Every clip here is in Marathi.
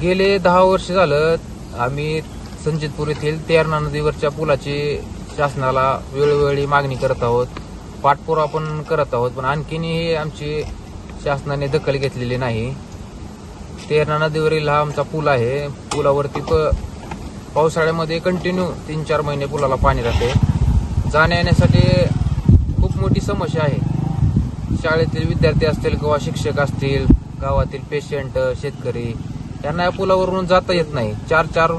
गेले दहा वर्ष झालं आम्ही संजितपूर येथील तेरणा नदीवरच्या पुलाची शासनाला वेळोवेळी मागणी करत आहोत. पाठपुरावा पण करत आहोत पण आणखीनही आमची शासनाने दखल घेतलेली नाही. तेरणा नदीवरील हा आमचा पूल आहे. पुलावरती प पावसाळ्यामध्ये कंटिन्यू तीन चार महिने पुलाला पाणी राहते. जाण्या येण्यासाठी खूप मोठी समस्या आहे. शाळेतील विद्यार्थी असतील किंवा शिक्षक असतील गावातील पेशंट शेतकरी यांना या पुलावरून जाता येत नाही. चार चार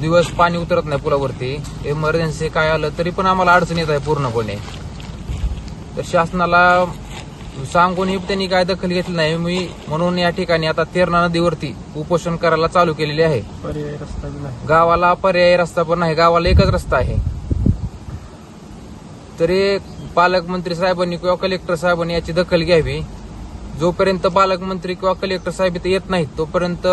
दिवस पाणी उतरत नाही पुलावरती. इमर्जन्सी काय आलं तरी पण आम्हाला अडचण येत आहे पूर्णपणे. तर शासनाला सांगूनही त्यांनी काय दखल घेतली नाही. मी म्हणून या ठिकाणी आता तेरणा नदीवरती उपोषण करायला चालू केलेले आहे. गावाला पर्यायी रस्ता पण नाही. गावाला एकच रस्ता आहे. तरी पालकमंत्री साहेबांनी किंवा कलेक्टर साहेबांनी याची दखल घ्यावी. जोपर्यंत पालकमंत्री किंवा कलेक्टर साहेब इथे येत नाहीत तोपर्यंत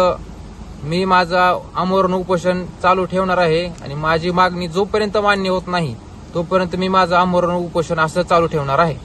मी माझा आमरण उपोषण चालू ठेवणार आहे आणि माझी मागणी जोपर्यंत मान्य होत नाही तोपर्यंत मी माझं आमरण उपोषण असं चालू ठेवणार आहे.